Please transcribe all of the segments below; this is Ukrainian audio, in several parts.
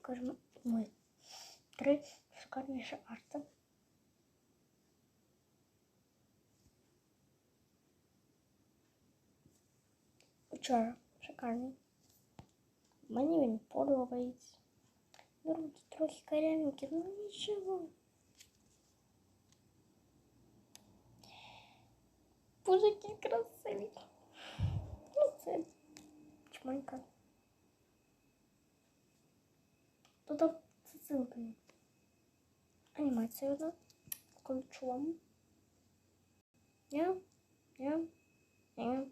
покажемо ми три шикарніші арти. Вчора шикарний. Мені він подобається. Ну, тут трохи корявенький, ну нічого. Боже, який красивий. Ну, це чманька. Це ссылка. є. Анімація одна. Включу вам. Я, я, я,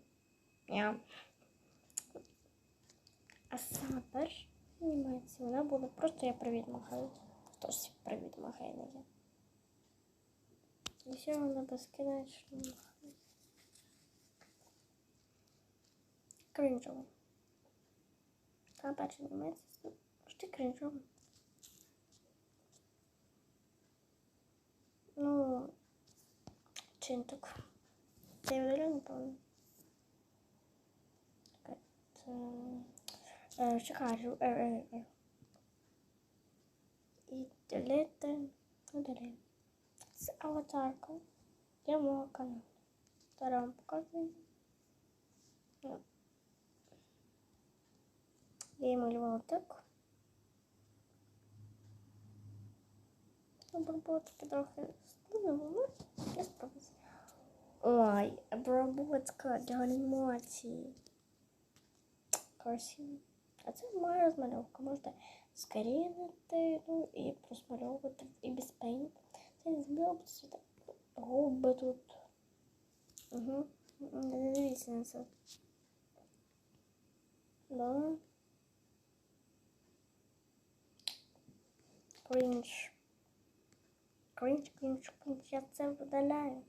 я. А саме перша анімація, вона була просто я привіт махаю. Хтось привіт махає не я. І ще вона безкінечно махає. Кринжово. Та перша анімація. Що ти? Ну, чинток. Це я видаляю, напевно. Так, Це... Е, Чекаю. Е, е, е. І далити. Удали. Це аватарка. Я мого каналу. Зараз вам показую. Ну. Я її малювала так. Обработки трохи складно, я справлюся. Ой, обработка для анімації. Красиво. А це моя розмальовка. Можете скорінити, ну і просмальовувати і без пейнт. Це так. Губи тут. Угу. Не дивіться на це. Да. Крінж. Крінж, крінж, крінж. Я це видаляю.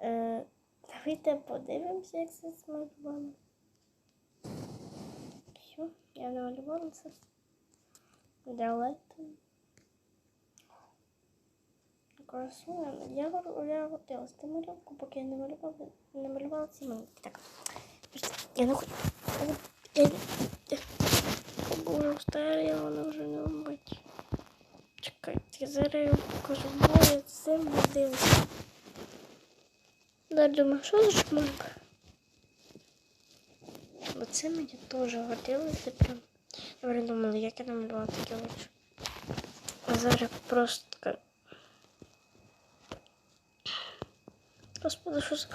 Е, давайте подивимося, як це змалювано. Все, я намалювала це. Далеко. Красиво. Я, я готила цю малювку, поки я не малювала, не малювала ці малюнки. Так. Я не хочу. Я... я- Боже, устаріла, вона вже не робить. Чекайте, зараз я покажу. Боже, це водилося. Думаю, що за шманка? Бо це мені теж годилося прям. Я вже думала, як я намалювала таке очі. А зараз просто. Господи, що за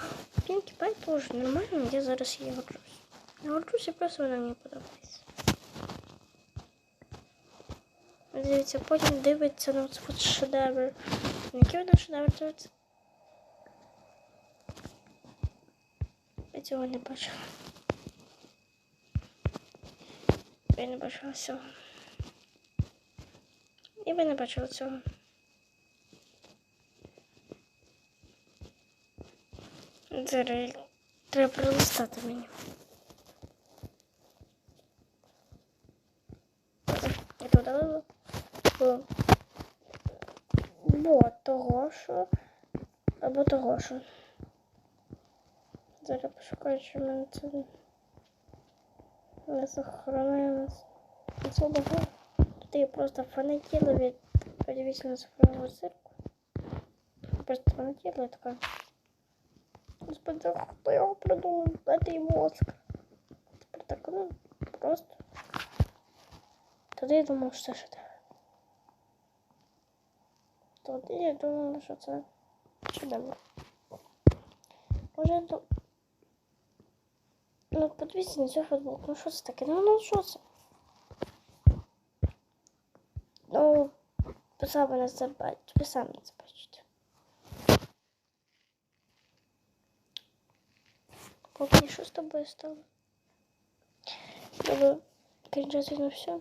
Пінкі Пай теж нормально, я зараз її горжусь. Не горжусь, я просто вона мені подобається. Дивіться, потім дивиться на цей шедевр. Який вона шедевр дивиться? Цього не бачила. Я не бачила цього. І ви не бачили цього. Зараз треба пролистати мені. Я. Бо, бо того, що або того, що. Зараз пошукаю, в мене це не сохранилось. Це багато. Тут я просто фанатіла від подивіться цифрового цирку. Просто фанатіла така. Господи, хто його придумав? Дайте йому Оскар. Тепер так, ну, просто. Тоді я думав, що це шедевр. Тоді я думала, що це шедевр. Може. Ну, подивіться на цю футболку. Ну, що це таке? Ну, ну, що це? Ну, ви самі на це бачите. Ви самі це бачите. Поки що з тобою стало? Добре, крінжати на все.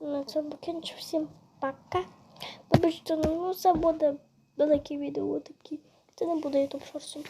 На цьому покінчу. Всім пока. Вибачте, ну це буде велике відео такі. Це не буде ютуб шорсом.